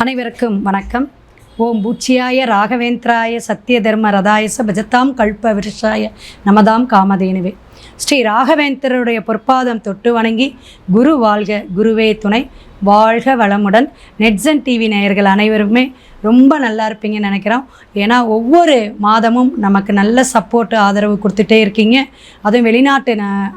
அனைவருக்கும் வணக்கம். ஓம் பூச்சியாய ராகவேந்திராய சத்திய தர்ம ரதாயச பஜத்தாம் கல்ப விருஷாய நமதாம் காமதேனுவே. ஸ்ரீ ராகவேந்தருடைய பொற்பாதம் தொட்டு வணங்கி குரு வாழ்க குருவே துணை. வாழ்க வளமுடன். நெட்ஸன் டிவி நேயர்கள் அனைவருமே ரொம்ப நல்லா இருப்பீங்கன்னு நினைக்கிறோம். ஏன்னா ஒவ்வொரு மாதமும் நமக்கு நல்ல சப்போர்ட் ஆதரவு கொடுத்துட்டே இருக்கீங்க. அதுவும் வெளிநாட்டு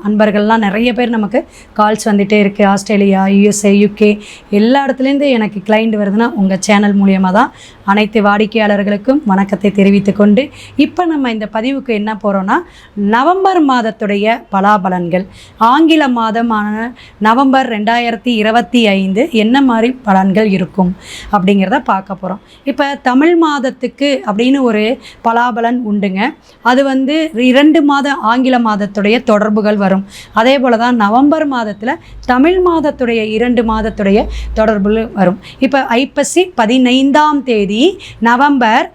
அன்பர்கள்லாம் நிறைய பேர் நமக்கு கால்ஸ் வந்துகிட்டே இருக்குது ஆஸ்திரேலியா யூஎஸ்ஏ யூகே எல்லா இடத்துலேருந்து எனக்கு கிளைண்ட் வருதுன்னா உங்கள் சேனல் மூலியமாக தான். அனைத்து வாடிக்கையாளர்களுக்கும் வணக்கத்தை தெரிவித்து கொண்டு இப்போ நம்ம இந்த பதிவுக்கு என்ன போகிறோன்னா நவம்பர் மாதத்துடைய பலாபலன்கள். ஆங்கில மாதமான நவம்பர் ரெண்டாயிரத்தி இருபத்தி ஐந்து என்ன மாதிரி பலன்கள் இருக்கும் அப்படிங்கிறத பார்க்க போகிறோம் இப்போ தமிழ் மாதத்துக்கு அப்படின்னு ஒரு பலாபலன் உண்டுங்க. அது வந்து இரண்டு மாத ஆங்கில மாதத்துடைய தொடர்புகள் வரும். அதே போல் தான் நவம்பர் மாதத்தில் தமிழ் மாதத்துடைய இரண்டு மாதத்துடைய தொடர்புகள் வரும். இப்போ ஐப்பசி பதினைந்தாம் தேதி நவம்பர்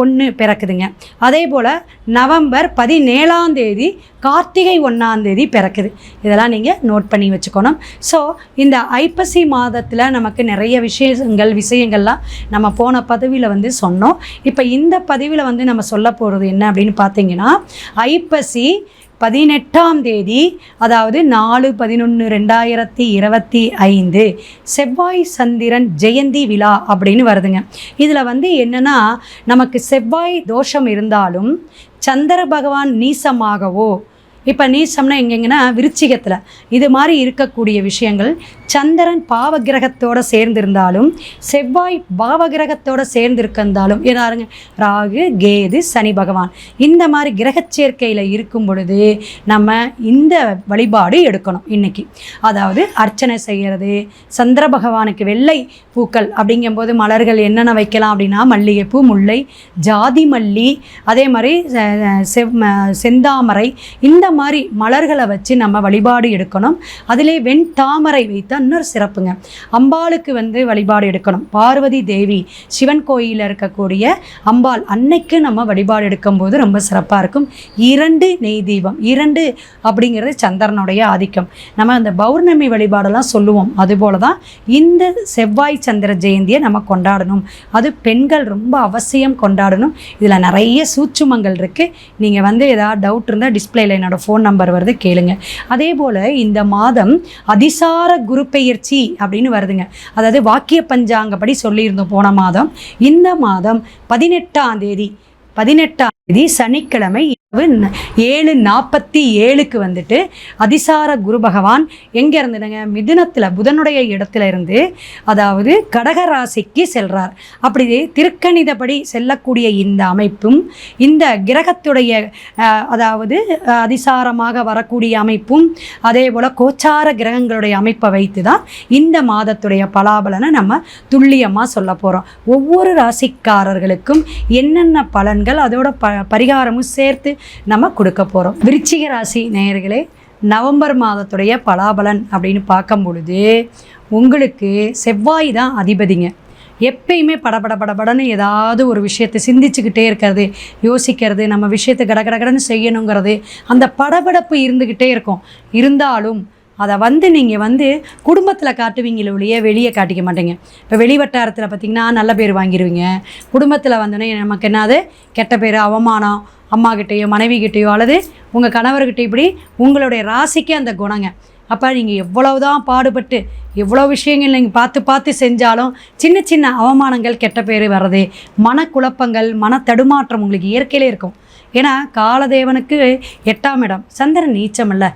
ஒன்று பிறக்குதுங்க. அதே போல் நவம்பர் பதினேழாம் தேதி கார்த்திகை ஒன்றாம் தேதி பிறக்குது. இதெல்லாம் நீங்கள் நோட் பண்ணி வச்சுக்கணும். ஸோ இந்த ஐப்பசி மாதத்தில் நமக்கு நிறைய விஷயங்கள் விஷயங்கள்லாம் நம்ம போன பதிவில் வந்து சொன்னோம். இப்போ இந்த பதிவில் வந்து நம்ம சொல்ல போகிறது என்ன அப்படின்னு பார்த்தீங்கன்னா ஐப்பசி பதினெட்டாம் தேதி அதாவது நாலு பதினொன்று ரெண்டாயிரத்தி இருபத்தி ஐந்து செவ்வாய் சந்திரன் ஜெயந்தி விழா அப்படின்னு வருதுங்க. இதில் வந்து என்னென்னா நமக்கு செவ்வாய் தோஷம் இருந்தாலும் சந்திர பகவான் நீசமாகவோ இப்போ நீசம்னா எங்கெங்கன்னா விருச்சிகத்தில். இது மாதிரி இருக்கக்கூடிய விஷயங்கள் சந்திரன் பாவகிரகத்தோட சேர்ந்திருந்தாலும் செவ்வாய் பாவகிரகத்தோட சேர்ந்திருக்கிருந்தாலும் ஏதாருங்க ராகு கேது சனி பகவான் இந்த மாதிரி கிரக சேர்க்கையில் இருக்கும் பொழுது நம்ம இந்த வழிபாடு எடுக்கணும் இன்னைக்கு. அதாவது அர்ச்சனை செய்கிறது சந்திர பகவானுக்கு வெள்ளை பூக்கள் அப்படிங்கும்போது மலர்கள் என்னென்ன வைக்கலாம் அப்படின்னா மல்லிகைப்பூ முல்லை ஜாதி மல்லி அதே மாதிரி செவ் செந்தாமரை இந்த மாதிரி மலர்களை வச்சு நம்ம வழிபாடு எடுக்கணும். அதிலே வெண் தாமரை வைத்த இன்னொரு சிறப்புங்க. அம்பாளுக்கு வந்து வழிபாடு எடுக்கணும். பார்வதி தேவி சிவன் கோயிலில் இருக்கக்கூடிய அம்பாள் அன்னைக்கு நம்ம வழிபாடு எடுக்கும்போது ரொம்ப சிறப்பாக இருக்கும். இரண்டு நெய் தீபம். இரண்டு அப்படிங்கிறது சந்திரனுடைய ஆதிக்கம். நம்ம அந்த பௌர்ணமி வழிபாடெல்லாம் சொல்லுவோம். அதுபோல தான் இந்த செவ்வாய் சந்திர ஜெயந்தியை நம்ம கொண்டாடணும். அது பெண்கள் ரொம்ப அவசியம் கொண்டாடணும். இதில் நிறைய சூட்சுமங்கள் இருக்குது நீங்கள் வந்து ஏதாவது டவுட் இருந்தால் டிஸ்பிளேல என்னோடய ஃபோன் நம்பர் வருது கேளுங்க. அதே போல் இந்த மாதம் அதிசார குரு பெயர்ச்சி அப்படின்னு வருதுங்க. அதாவது வாக்கிய பஞ்சாங்கப்படி சொல்லியிருந்தோம் போன மாதம். இந்த மாதம் பதினெட்டாம் தேதி பதினெட்டாம் தேதி சனிக்கிழமை ஏழு நாற்பத்தி ஏழுக்கு வந்துட்டு அதிசார குரு பகவான் எங்கே இருந்துடுங்க மிதுனத்தில் புதனுடைய இடத்துல இருந்து அதாவது கடக ராசிக்கு அப்படி திருக்கணிதப்படி செல்லக்கூடிய இந்த அமைப்பும் இந்த கிரகத்துடைய அதாவது அதிசாரமாக வரக்கூடிய அமைப்பும் அதே போல் கோச்சார கிரகங்களுடைய அமைப்பை வைத்து தான் இந்த மாதத்துடைய பலாபலனை நம்ம துல்லியமாக சொல்ல போகிறோம் ஒவ்வொரு ராசிக்காரர்களுக்கும் என்னென்ன பலன்கள் அதோட ப பரிகாரமும் சேர்த்து நம்ம கொடுக்க போகிறோம் விருச்சிக ராசி நேயர்களே நவம்பர் மாதத்துடைய பலாபலன் அப்படின்னு பார்க்கும் பொழுது உங்களுக்கு செவ்வாய் தான் அதிபதிங்க. எப்பயுமே படபட படபடன்னு ஏதாவது ஒரு விஷயத்தை சிந்திச்சுக்கிட்டே இருக்கிறது யோசிக்கிறது நம்ம விஷயத்தை கடகடகடன்னு செய்யணுங்கிறது அந்த படபடப்பு இருந்துக்கிட்டே இருக்கும். இருந்தாலும் அதை வந்து நீங்கள் வந்து குடும்பத்தில் காட்டுவீங்களே ஒழிய வெளியே காட்டிக்க மாட்டீங்க. இப்போ வெளி வட்டாரத்தில் பார்த்தீங்கன்னா நல்ல பேர் வாங்கிடுவீங்க குடும்பத்தில் வந்தோடனே நமக்கு என்னது? கெட்ட பேர் அவமானம் அம்மா கிட்டேயோ மனைவி கிட்டேயோ அல்லது உங்கள் கணவர்கிட்ட இப்படி உங்களுடைய ராசிக்கு அந்த குணங்க. அப்போ நீங்கள் எவ்வளவுதான் பாடுபட்டு எவ்வளோ விஷயங்கள் நீங்கள் பார்த்து பார்த்து செஞ்சாலும் சின்ன சின்ன அவமானங்கள் கெட்ட பேர் வர்றது மனக்குழப்பங்கள் மன தடுமாற்றம் உங்களுக்கு இயற்கையிலே இருக்கும். ஏன்னா காலதேவனுக்கு எட்டாம் இடம் சந்திரன் நீச்சம் இல்லை.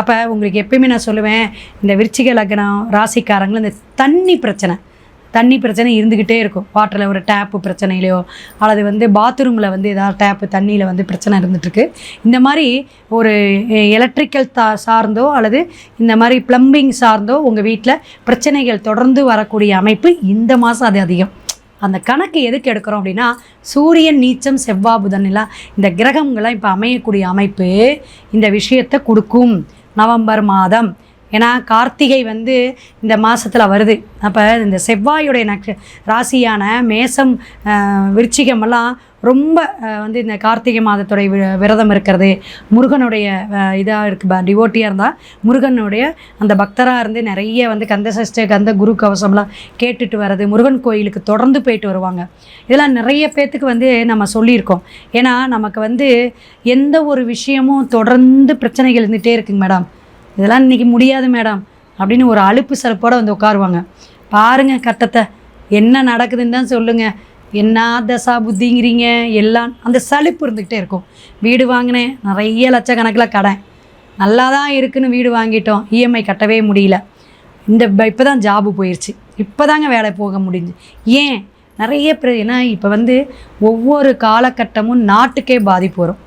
அப்போ உங்களுக்கு எப்பயுமே நான் சொல்லுவேன் இந்த விருச்சிக லக்னம் ராசிக்காரங்களும் இந்த தண்ணி பிரச்சனை. தண்ணி பிரச்சனை இருந்துக்கிட்டே இருக்கும். வாட்டரில் ஒரு டேப்பு பிரச்சனையிலையோ அல்லது வந்து பாத்ரூமில் வந்து ஏதாவது டேப்பு தண்ணியில் வந்து பிரச்சனை இருந்துகிட்ருக்கு இந்த மாதிரி ஒரு எலக்ட்ரிக்கல் தா சார்ந்தோ அல்லது இந்த மாதிரி ப்ளம்பிங் சார்ந்தோ உங்கள் வீட்டில் பிரச்சனைகள் தொடர்ந்து வரக்கூடிய அமைப்பு இந்த மாதம் அது அதிகம். அந்த கணக்கு எதுக்கு எடுக்கிறோம் அப்படின்னா சூரியன் நீச்சம் செவ்வாய் புதன் எல்லாம் இந்த கிரகங்கள்லாம் இப்போ அமையக்கூடிய அமைப்பு இந்த விஷயத்தை கொடுக்கும். நவம்பர் மாதம் ஏன்னா கார்த்திகை வந்து இந்த மாதத்தில் வருது. அப்போ இந்த செவ்வாயுடைய நட்ச ராசியான மேசம் விருச்சிகமெல்லாம் ரொம்ப வந்து இந்த கார்த்திகை மாதத்துடைய விரதம் இருக்கிறது. முருகனுடைய இதாக இருக்கு டிவோட்டியாக இருந்தால் முருகனுடைய அந்த பக்தராக இருந்து நிறைய வந்து கந்த சஷ்ட கந்த குரு கவசம்லாம் கேட்டுட்டு வர்றது முருகன் கோயிலுக்கு தொடர்ந்து போயிட்டு வருவாங்க. இதெல்லாம் நிறைய பேர்த்துக்கு வந்து நம்ம சொல்லியிருக்கோம். ஏன்னா நமக்கு வந்து எந்த ஒரு விஷயமும் தொடர்ந்து பிரச்சனைகள் இருந்துகிட்டே இருக்குங்க மேடம். இதெல்லாம் இன்றைக்கி முடியாது மேடம் அப்படின்னு ஒரு அலுப்பு சிறப்போடு வந்து உட்காருவாங்க. பாருங்கள் கட்டத்தை என்ன நடக்குதுன்னு தான் சொல்லுங்கள் என்ன தசா புத்திங்கிறீங்க? எல்லாம் அந்த சலிப்பு இருந்துக்கிட்டே இருக்கும். வீடு வாங்கினேன் நிறைய லட்சக்கணக்கில் கடன். நல்லா தான் இருக்குன்னு வீடு வாங்கிட்டோம். இஎம்ஐ கட்டவே முடியல. இந்த இப்போ தான் ஜாபு போயிடுச்சு இப்போ தாங்க வேலை போக முடிஞ்சு. ஏன்? நிறைய பேர் ஏன்னா இப்போ வந்து ஒவ்வொரு காலகட்டமும் நாட்டுக்கே பாதிப்பு வரும்.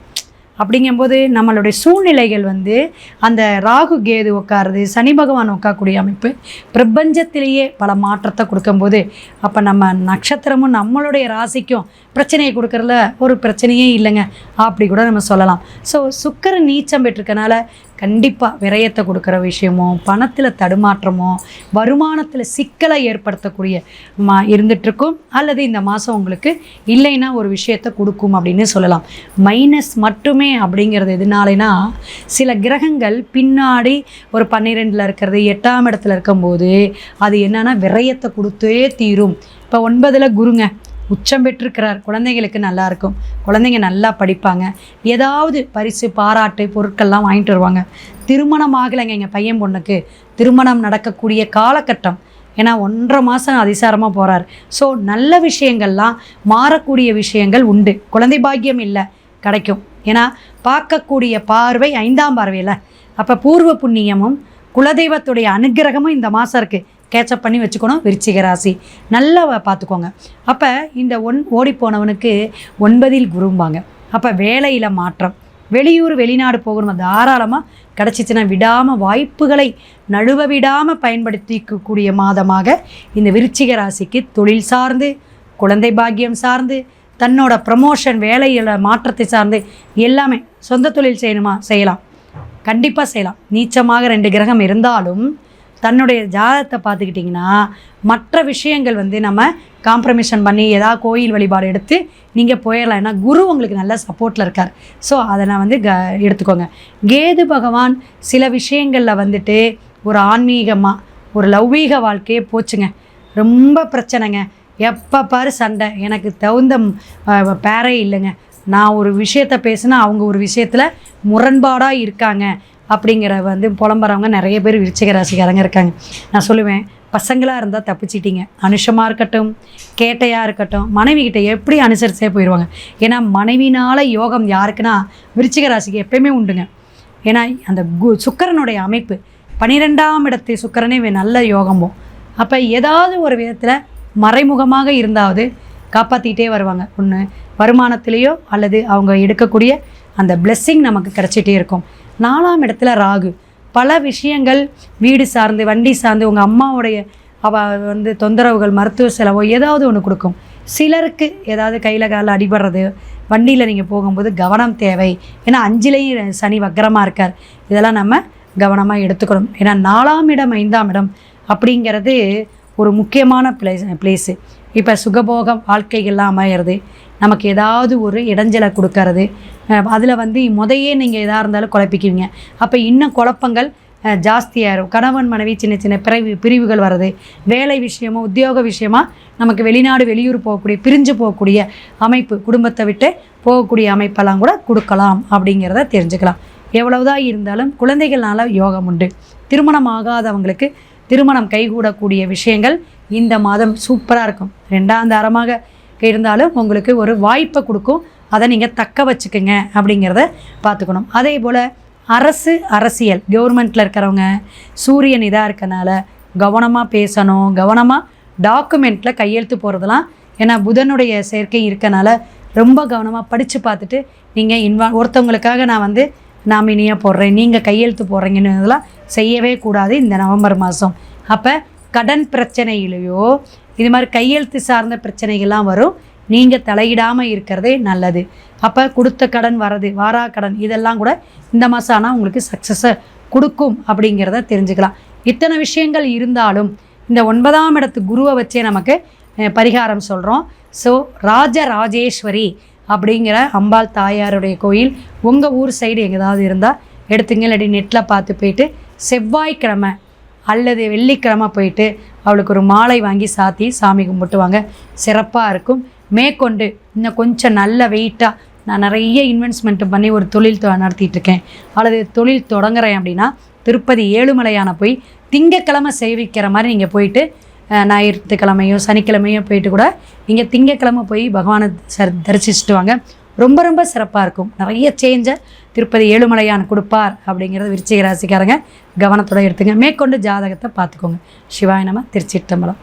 அப்படிங்கும்போது நம்மளுடைய சூழ்நிலைகள் வந்து அந்த ராகு கேது உட்காருது சனி பகவான் உட்காரக்கூடிய அமைப்பு பிரபஞ்சத்திலேயே பல மாற்றத்தை கொடுக்கும்போது அப்போ நம்ம நட்சத்திரமும் நம்மளுடைய ராசிக்கும் பிரச்சனையை கொடுக்கறதுல ஒரு பிரச்சனையே இல்லைங்க. அப்படி கூட நம்ம சொல்லலாம். ஸோ சுக்கர நீச்சம் பெற்றிருக்கனால கண்டிப்பாக விரயத்தை கொடுக்குற விஷயமோ பணத்தில் தடுமாற்றமோ வருமானத்தில் சிக்கலை ஏற்படுத்தக்கூடிய மா இருந்துகிட்ருக்கும் அல்லது இந்த மாதம் உங்களுக்கு இல்லைன்னா ஒரு விஷயத்தை கொடுக்கும் அப்படின்னு சொல்லலாம். மைனஸ் மட்டுமே அப்படிங்கிறது எதுனாலேனா சில கிரகங்கள் பின்னாடி ஒரு பன்னிரெண்டில் இருக்கிறது எட்டாம் இடத்துல இருக்கும்போது அது என்னென்னா விரயத்தை கொடுத்தே தீரும். இப்போ ஒன்பதில் குருங்க. உச்சம் பெற்றிருக்கிறார். குழந்தைங்களுக்கு நல்லா இருக்கும். குழந்தைங்க நல்லா படிப்பாங்க. ஏதாவது பரிசு பாராட்டு பொருட்கள்லாம் வாங்கிட்டு வருவாங்க. திருமணம் ஆகலைங்க எங்கள் பையன் பொண்ணுக்கு. திருமணம் நடக்கக்கூடிய காலகட்டம். ஏன்னா ஒன்றரை மாதம் அதிசாரமாக போகிறார் ஸோ நல்ல விஷயங்கள்லாம் மாறக்கூடிய விஷயங்கள் உண்டு. குழந்தை பாக்கியம் இல்லை கிடைக்கும். ஏன்னா பார்க்கக்கூடிய பார்வை ஐந்தாம் பார்வையில். அப்போ பூர்வ புண்ணியமும் குலதெய்வத்துடைய அனுக்கிரகமும் இந்த மாதம் இருக்குது கேட்சப் பண்ணி வச்சுக்கணும். விருச்சிக ராசி. நல்லா பார்த்துக்கோங்க. அப்போ இந்த ஒன் ஓடி போனவனுக்கு ஒன்பதில் குரும்பாங்க. அப்போ வேலையில் மாற்றம். வெளியூர் வெளிநாடு போகணும்? தாராளமாக கிடச்சிச்சின்னா விடாமல் வாய்ப்புகளை நழுவ விடாமல் பயன்படுத்திக்கக்கூடிய மாதமாக இந்த விருச்சிக ராசிக்கு தொழில் சார்ந்து குழந்தை பாக்கியம் சார்ந்து தன்னோட ப்ரமோஷன் வேலையில் மாற்றத்தை சார்ந்து எல்லாமே சொந்த தொழில் செய்யணுமா? செய்யலாம். கண்டிப்பாக செய்யலாம். நீச்சமாக ரெண்டு கிரகம் இருந்தாலும் தன்னுடைய ஜாதகத்தை பார்த்துக்கிட்டிங்கன்னா மற்ற விஷயங்கள் வந்து நம்ம காம்ப்ரமிஷன் பண்ணி ஏதாவது கோயில் வழிபாடு எடுத்து நீங்கள் போயிடலாம் ஏன்னா குரு உங்களுக்கு நல்ல சப்போர்ட்டில் இருக்கார். ஸோ அதை நான் வந்து க எடுத்துக்கோங்க. கேது பகவான் சில விஷயங்களில் வந்துட்டு ஒரு ஆன்மீகமாக ஒரு லௌவீக வாழ்க்கையே போச்சுங்க. ரொம்ப பிரச்சனைங்க. எப்போ பாரு சண்டை. எனக்கு தகுந்த பேரே இல்லைங்க. நான் ஒரு விஷயத்த பேசினா அவங்க ஒரு விஷயத்தில் முரண்பாடாக இருக்காங்க. அப்படிங்கிற வந்து புலம்புறவங்க நிறைய பேர் விருச்சிக ராசிக்காரங்க இருக்காங்க. நான் சொல்லுவேன் பசங்களாக இருந்தால் தப்பிச்சிட்டிங்க. அனுஷமாக இருக்கட்டும் கேட்டையாக இருக்கட்டும் மனைவிகிட்ட எப்படி அனுசரிச்சே போயிடுவாங்க ஏன்னா மனைவினால் யோகம் யாருக்குன்னா விருச்சிக ராசிக்கு எப்பயுமே உண்டுங்க. ஏன்னா அந்த கு சுக்கரனுடைய அமைப்பு பனிரெண்டாம் இடத்து சுக்கரனே நல்ல யோகமோ அப்போ ஏதாவது ஒரு விதத்தில் மறைமுகமாக இருந்தாவது காப்பாற்றிக்கிட்டே வருவாங்க. ஒன்று வருமானத்திலேயோ அல்லது அவங்க எடுக்கக்கூடிய அந்த பிளெஸ்ஸிங் நமக்கு கிடச்சிட்டே இருக்கும். நாலாம் இடத்துல ராகு. பல விஷயங்கள் வீடு சார்ந்து வண்டி சார்ந்து உங்கள் அம்மாவுடைய அவ வந்து தொந்தரவுகள் மருத்துவ செலவோ ஏதாவது ஒன்று கொடுக்கும். சிலருக்கு ஏதாவது கையில் காலில் அடிபடுறது வண்டியில் நீங்கள் போகும்போது கவனம் தேவை. ஏன்னா அஞ்சிலையும் சனி வக்கரமாக இருக்கார். இதெல்லாம் நம்ம கவனமாக எடுத்துக்கணும். ஏன்னா நாலாம் இடம் ஐந்தாம் இடம் அப்படிங்கிறது ஒரு முக்கியமான பிளேஸ் பிளேஸு இப்போ சுகபோக வாழ்க்கைகள்லாம் அமையிறது. நமக்கு ஏதாவது ஒரு இடைஞ்சலை கொடுக்கறது. அதில் வந்து முதையே நீங்கள் எதாக இருந்தாலும் குழப்பிக்குவீங்க. அப்போ இன்னும் குழப்பங்கள் ஜாஸ்தியாயிரும் கணவன் மனைவி சின்ன சின்ன பிறவி பிரிவுகள் வர்றது வேலை விஷயமோ உத்தியோக விஷயமா நமக்கு வெளிநாடு வெளியூர் போகக்கூடிய பிரிஞ்சு போகக்கூடிய அமைப்பு குடும்பத்தை விட்டு போகக்கூடிய அமைப்பெல்லாம் கூட கொடுக்கலாம் அப்படிங்கிறத தெரிஞ்சுக்கலாம். எவ்வளவுதான் இருந்தாலும் குழந்தைகள்னால யோகம் உண்டு. திருமணம் ஆகாதவங்களுக்கு திருமணம் கைகூடக்கூடிய விஷயங்கள் இந்த மாதம் சூப்பராக இருக்கும். ரெண்டாம் தரமாக இருந்தாலும் உங்களுக்கு ஒரு வாய்ப்பை கொடுக்கும். அதை நீங்கள் தக்க வச்சுக்கோங்க அப்படிங்கிறத பார்த்துக்கணும். அதே போல் அரசு அரசியல் கவர்மெண்ட்டில் இருக்கிறவங்க சூரியன் இதாக இருக்கனால கவனமாக பேசணும். கவனமாக டாக்குமெண்ட்டில் கையெழுத்து போகிறதெல்லாம் ஏன்னா புதனுடைய சேர்க்கை இருக்கனால ரொம்ப கவனமாக படித்து பார்த்துட்டு நீங்கள் இன்வா ஒருத்தவங்களுக்காக நான் வந்து நாமினியாக போடுறேன் நீங்கள் கையெழுத்து போடுறீங்கன்னு இதெல்லாம் செய்யவே கூடாது இந்த நவம்பர் மாதம் அப்போ கடன் பிரச்சனையிலையோ இது மாதிரி கையெழுத்து சார்ந்த பிரச்சனைகள்லாம் வரும். நீங்கள் தலையிடாமல் இருக்கிறதே நல்லது. அப்போ கொடுத்த கடன் வரது வாரா கடன் இதெல்லாம் கூட இந்த மாதம் ஆனால் உங்களுக்கு சக்ஸஸை கொடுக்கும் அப்படிங்கிறத தெரிஞ்சுக்கலாம். இத்தனை விஷயங்கள் இருந்தாலும் இந்த ஒன்பதாம் இடத்து குருவை வச்சே நமக்கு பரிகாரம் சொல்கிறோம் ஸோ ராஜராஜேஸ்வரி அப்படிங்கிற அம்பாள் தாயாருடைய கோயில் உங்கள் ஊர் சைடு எங்கேயாவது இருந்தால் எடுத்துங்க இல்லாட்டி நெட்டில் பார்த்து போயிட்டு செவ்வாய்க்கிழமை அல்லது வெள்ளிக்கிழமை போயிட்டு அவளுக்கு ஒரு மாலை வாங்கி சாத்தி சாமி கும்பிட்டுவாங்க. சிறப்பாக இருக்கும். மேற்கொண்டு இன்னும் கொஞ்சம் நல்ல வெயிட்டாக நான் நிறைய இன்வெஸ்ட்மெண்ட்டு பண்ணி ஒரு தொழில் தொ- நடத்திட்டு இருக்கேன் அல்லது தொழில் தொடங்குறேன் அப்படின்னா திருப்பதி ஏழுமலையான போய் திங்கக்கிழமை சேவிக்கிற மாதிரி நீங்கள் போயிட்டு ஞாயிற்றுக்கிழமையும் சனிக்கிழமையும் போயிட்டு கூட நீங்கள் திங்கக்கிழமை போய் பகவானை சர் தரிசிச்சுட்டு வாங்க. ரொம்ப ரொம்ப சிறப்பாக இருக்கும். நிறைய சேஞ்சை திருப்பதி ஏழுமலையான் கொடுப்பார் அப்படிங்கிறது விருச்சிக ராசிக்காரங்க கவனத்தோடு எடுத்துங்க. மேற்கொண்டு ஜாதகத்தை பார்த்துக்கோங்க. சிவாய நம திருச்சிட்டம்பலம்